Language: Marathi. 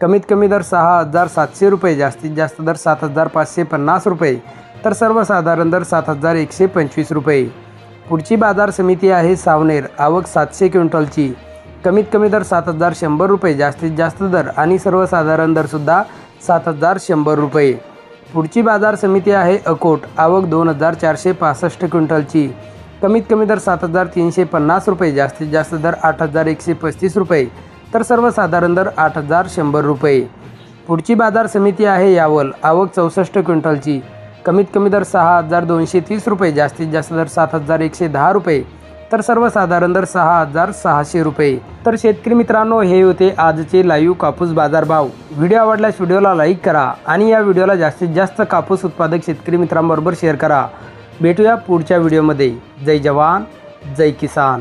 कमीत कमी दर सहा हजार सातशे रुपये जास्तीत जास्त दर सात हजार पाचशे पन्नास रुपये तर सर्वसाधारण दर सात हजार एकशे पंचवीस रुपये. पुढची बाजार समिती आहे सावनेर आवक सातशे क्विंटलची. कमीत कमी दर सात हजार शंभर रुपये जास्तीत जास्त दर आणि सर्वसाधारण दरसुद्धा सात हजार शंभर रुपये. पुढची बाजार समिती आहे अकोट आवक दोन हजार चारशे पासष्ट क्विंटलची. कमीत कमी दर सात हजार तीनशे पन्नास रुपये जास्तीत जास्त दर आठ हजार एकशे पस्तीस रुपये. तर सर्वसाधारण दर आठ हजार शंभर रुपये. पुढची बाजार समिती आहे यावल. आवक चौसष्ट क्विंटलची. कमीत कमी दर सहा हजार दोनशे तीस रुपये. जास्तीत जास्त दर सात हजार एकशे दहा रुपये. तर सर्वसाधारण दर सहा हजार सहाशे रुपये. तर शेतकरी मित्रांनो हे होते आजचे लाईव्ह कापूस बाजार भाव व्हिडिओ आवडल्यास व्हिडिओला लाईक करा आणि या व्हिडिओला जास्तीत जास्त कापूस उत्पादक शेतकरी मित्रांबरोबर शेअर करा. भेटूया पुढच्या व्हिडिओमध्ये. जय जवान जय किसान.